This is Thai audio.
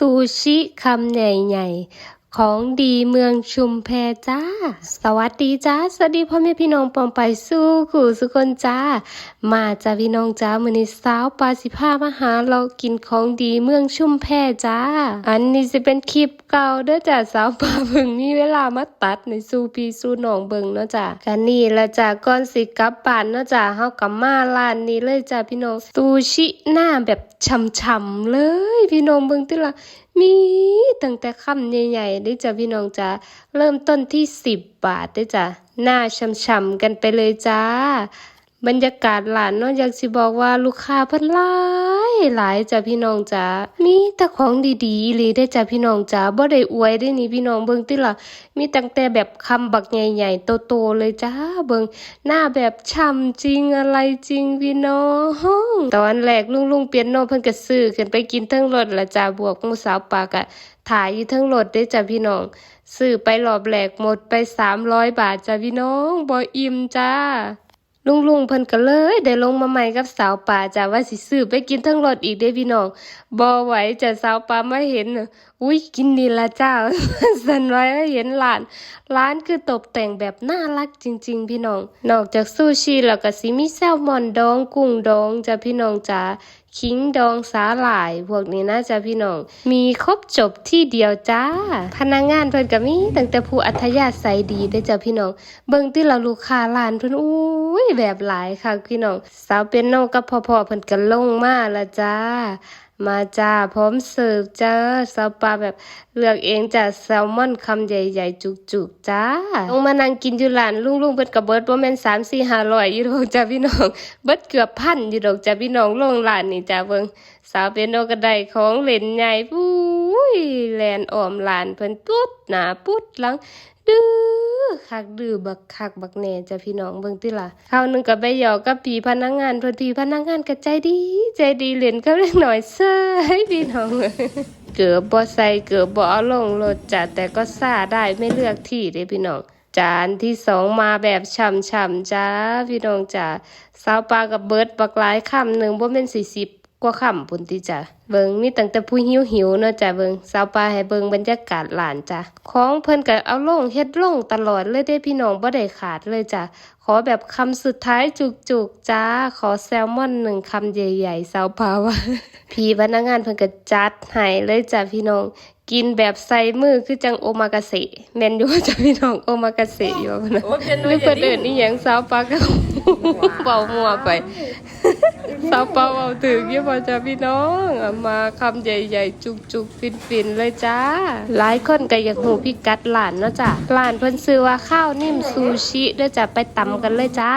ซูชิคำใหญ่ๆ ของดีเมืองชุมแพจ้า สวัสดีจ้า สวัสดีพ่อแม่พี่น้องปองไปสู้ขู่สุคนจ้า มาจ้าพี่น้องจ้ามือนี้สาวปาสิพามาหาเรากินของดีเมืองชุมแพจ้า อันนี้จะเป็นคลิปเก่าเด้อจ้าสาวปาเพิ่งมีเวลามาตัดในสู้พี่สู้น้องเบิ่งเนาะจ้ากันนี่ละจ้าก่อนสิกลับบ้านเนาะจ้าเฮากับมาร้านนี้เลยจ้าพี่น้องซูชิหน้าแบบช่ำๆเลย พี่น้องเบิ่งติละ มีตั้งแต่คำใหญ่ๆได้จ้ะพี่น้องจ้าเริ่มต้นที่สิบบาทได้จ้ะหน้าช่ำๆกันไปเลยจ้า บรรยากาศหลานเนาะอยากสิบอกว่าลูกค้าเพิ่นหลายหลายจ้ะพี่น้องจ้ามีแต่ของดีๆเลยได้จ้ะพี่น้องจ้าบ่ได้อวยได้นี่พี่น้องเบิ่งติล่ะมีตั้งแต่แบบคำบักใหญ่ๆโตๆเลยจ้าเบิ่งหน้าแบบช่ำจริงอะไรจริงพี่น้องตอนแรกลุงๆเปียโนเพิ่นก็ซื้อขึ้นไปกินทั้งรถละจ้าบวกหมูสาวปากอะถ่ายอยู่ทั้งรถได้จ้ะพี่น้องซื้อไปรอบแรกหมดไป300บาทจ้ะพี่น้องบ่อิ่มจ้า ลุงลุงๆเพิ่นก็เลยได้ลงมาใหม่กับสาวป่าจ้าว่าสิซื้อไปกินทั้งรถอีกเด้พี่น้องบ่ไหวจ้ะสาวป่ามาเห็นอุ้ยกินนี่ละเจ้าสันไว้เห็นร้าน ร้านคือตกแต่งแบบน่ารักจริง ๆ พี่น้อง นอกจากซูชิแล้วก็สิมีแซลมอนดอง กุ้งดองจ้ะพี่น้องจ้าขิงดองสาหร่าย พวกนี้นะจ้ะพี่น้อง มีครบจบที่เดียวจ้า พนักงานเพิ่นก็มีตั้งแต่ผู้อัธยาศัยดีได้อจ้ะพี่น้อง เบิ่งที่เราลูกค้าร้านเพิ่นอุ้ยแบบหลายค่ะพี่น้อง สาวเปียโนกับพ่อพ่อเพิ่นก็ลงมาละจ้า มาจ้า พร้อมเสิร์ฟจ้าสาปลาแบบเลือกเองจ้าแซลมอนคำใหญ่ๆ จุกๆ จ้าลงมานั่งกินอยู่ร้านลุงๆเพิ่นก็เบิดบ่าแม่น3 4 500อยู่ดอกจ้าพี่น้อง เบิดเกือบพันยู่ดอกจ้าพี่น้องลงร้านนี่จ้าเบิงสาวเปียโนก็ไดของเล่นใหญ่ปุ้ยแลนออมร้านเพิ่นปุ๊ดหน้าปุ๊ดหลังดื้อ คักดื้อบักคักบักแหน่จ้ะพี่น้องเบิ่งติล่ะคราวหนึงก็ไปหยอกกับพี่พนักงานเพิ่นพี่พนักงานก็ใจดี ใจดีเล่นก็เล็กหน่อยเซ้ยพี่น้องเกือบบ่ใส่เกือบบ่เอาลงรถจ้ะแต่ก็ซ่าได้ไม่เลือกที่เด้พี่น้องจานที่สองมาแบบฉ่ำๆจ้าพี่น้องจ้าสาวปลากับเบิร์ดบักหลายคำหนึ่งบ่แม่นสี่สิบ กว่าคำพุ่นติจ้ะเบิงมีตั้งแต่ผู้หิวหิวๆเนาะจ้ะเบิงสาวปลาให้เบิงบรรยากาศหลานจ้ะของเพิ่นก็เอาลงเฮ็ดลงตลอดเลยเด้พี่น้องบ่ได้ขาดเลยจ้ะขอแบบคำสุดท้ายจุกๆจ้าขอแซลมอนหนึ่งคำใหญ่ๆสาวปลาว่าพี่พนักงานเพิ่นก็จัดให้เลยจ้ะพี่น้องกินแบบใส่มือคือจังโอมากาเสะแม่นอยู่ว่าจ้ะพี่น้องโอมากาเสะอยู่ว่านะโอ้เป็นหรือเพิ่นเอิ้นอีหยังสาวปลาก็เป่ามัวไป สาวเป่าเอาถึงยี่บอจ้ะพี่น้องมาคำใหญ่ๆ จุกๆ ฟินๆ เลยจ้า หลายคนก็อยากหูพี่กัดหลานเนาะจ้ะหลานเพิ่นซื้อว่าข้าวนิ่มซูชิด้วยจ้ะไปตำกันเลยจ้า